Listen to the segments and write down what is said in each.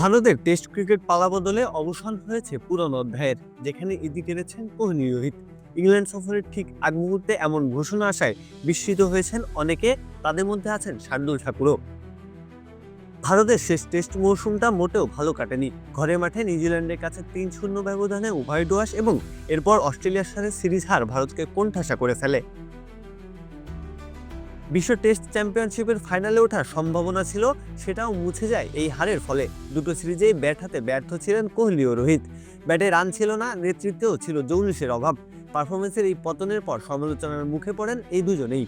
ভারতের test cricket পালা বদলে অবসান হয়েছে পুরনো অধ্যায়ের, যেখানে ইতি টেনেছেন কোহলি রোহিত। ইংল্যান্ড সফরের ঠিক আগ মুহূর্তে এমন ঘোষণা আসায় বিস্মিত হয়েছেন অনেকে, তাদের মধ্যে আছেন শার্দুল ঠাকুরও। ভারতের শেষ টেস্ট মৌসুমটা মোটেও ভালো কাটেনি। ঘরে মাঠে নিউজিল্যান্ডের কাছে তিন শূন্য ব্যবধানে উভয় ডোয়াস এবং এরপর অস্ট্রেলিয়ার সাথে সিরিজ হার ভারতকে কোণঠাসা করে ফেলে। বিশ্ব টেস্ট চ্যাম্পিয়নশিপের ফাইনালে ওঠার সম্ভাবনা ছিল, সেটাও মুছে যায় এই হারের ফলে। দুটো সিরিজেই ব্যাট হাতে ব্যর্থ ছিলেন কোহলি ও রোহিত। ব্যাটে রান ছিল না, নেতৃত্বেও ছিল জৌলিশের অভাব। পারফরমেন্সের এই পতনের পর সমালোচনার মুখে পড়েন এই দুজনেই।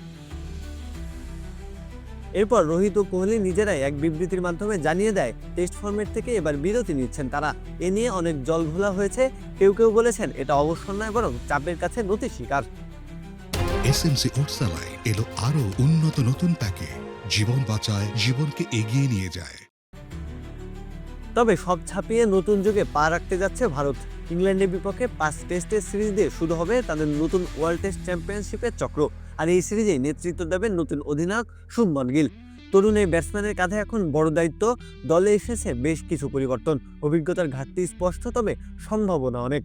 এরপর রোহিত ও কোহলি নিজেরাই এক বিবৃতির মাধ্যমে জানিয়ে দেয়, টেস্ট ফর্মেট থেকে এবার বিরতি নিচ্ছেন তারা। এ নিয়ে অনেক জলঘোলা হয়েছে। কেউ কেউ বলেছেন, এটা অবসর নয়, বরং চাপের কাছে নতি স্বীকার। এসএমসি ওটসালাই এলো আরও উন্নত নতুন প্যাকে জীবন বাঁচায়, জীবনকে এগিয়ে নিয়ে যায়। তবে সব ছাপিয়ে নতুন যুগে পা রাখতে যাচ্ছে ভারত। ইংল্যান্ডের বিপক্ষে পাঁচ টেস্টের সিরিজ দিয়ে শুরু হবে তাদের নতুন ওয়ার্ল্ড টেস্ট চ্যাম্পিয়নশিপের চক্র। আর এই সিরিজে নেতৃত্ব দেবেন নতুন অধিনায়ক শুভমন গিল। তরুণ এই ব্যাটসম্যানের কাঁধে এখন বড় দায়িত্ব। দলে এসেছে বেশ কিছু পরিবর্তন। অভিজ্ঞতার ঘাটতি স্পষ্ট, তবে সম্ভাবনা অনেক।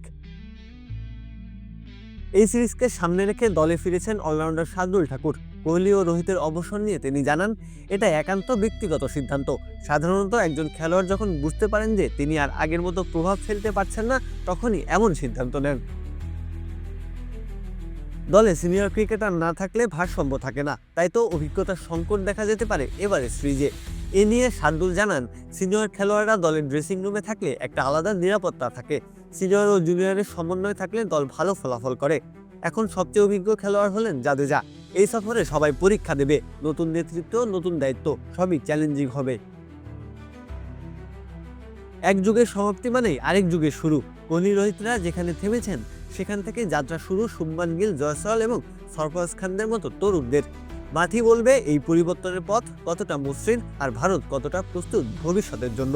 এই সিরিজকে সামনে রেখে দলে ফিরেছেন অলরাউন্ডার শার্দুল ঠাকুর। কোহলি ও রোহিতের অবসর নিয়ে তিনি জানান, এটা একান্ত ব্যক্তিগত সিদ্ধান্ত। সাধারণত একজন খেলোয়াড় যখন বুঝতে পারেন যে তিনি আর আগের মতো প্রভাব ফেলতে পারছেন না, তখনই এমন সিদ্ধান্ত নেন। দলে সিনিয়র ক্রিকেটার না থাকলে ভারসাম্য থাকে না। তাই তো অভিজ্ঞতার সংকট দেখা যেতে পারে এবারে সিরিজে। এ নিয়ে শার্দুল জানান, সিনিয়র খেলোয়াড়রা দলের ড্রেসিং রুমে থাকলে একটা আলাদা নিরাপত্তা থাকে। সিনিয়র ও জুনিয়রের সমন্বয় থাকলে দল ভালো ফলাফল করে। এখন সবচেয়ে অভিজ্ঞ খেলোয়াড় হলেন জাদেজা। এই সফরে সবাই পরীক্ষা দেবে। নতুন নেতৃত্ব, নতুন দায়িত্ব, সবই চ্যালেঞ্জিং হবে। এক যুগের সমাপ্তি মানেই আরেক যুগের শুরু। কোহলি রোহিতরা যেখানে থেমেছেন, সেখান থেকে যাত্রা শুরু শুভমান গিল, জয়সওয়াল এবং সরফরাজ খানদের মতো তরুণদের। মাথি বলবে, এই পরিবর্তনের পথ কতটা মসৃণ আর ভারত কতটা প্রস্তুত ভবিষ্যতের জন্য?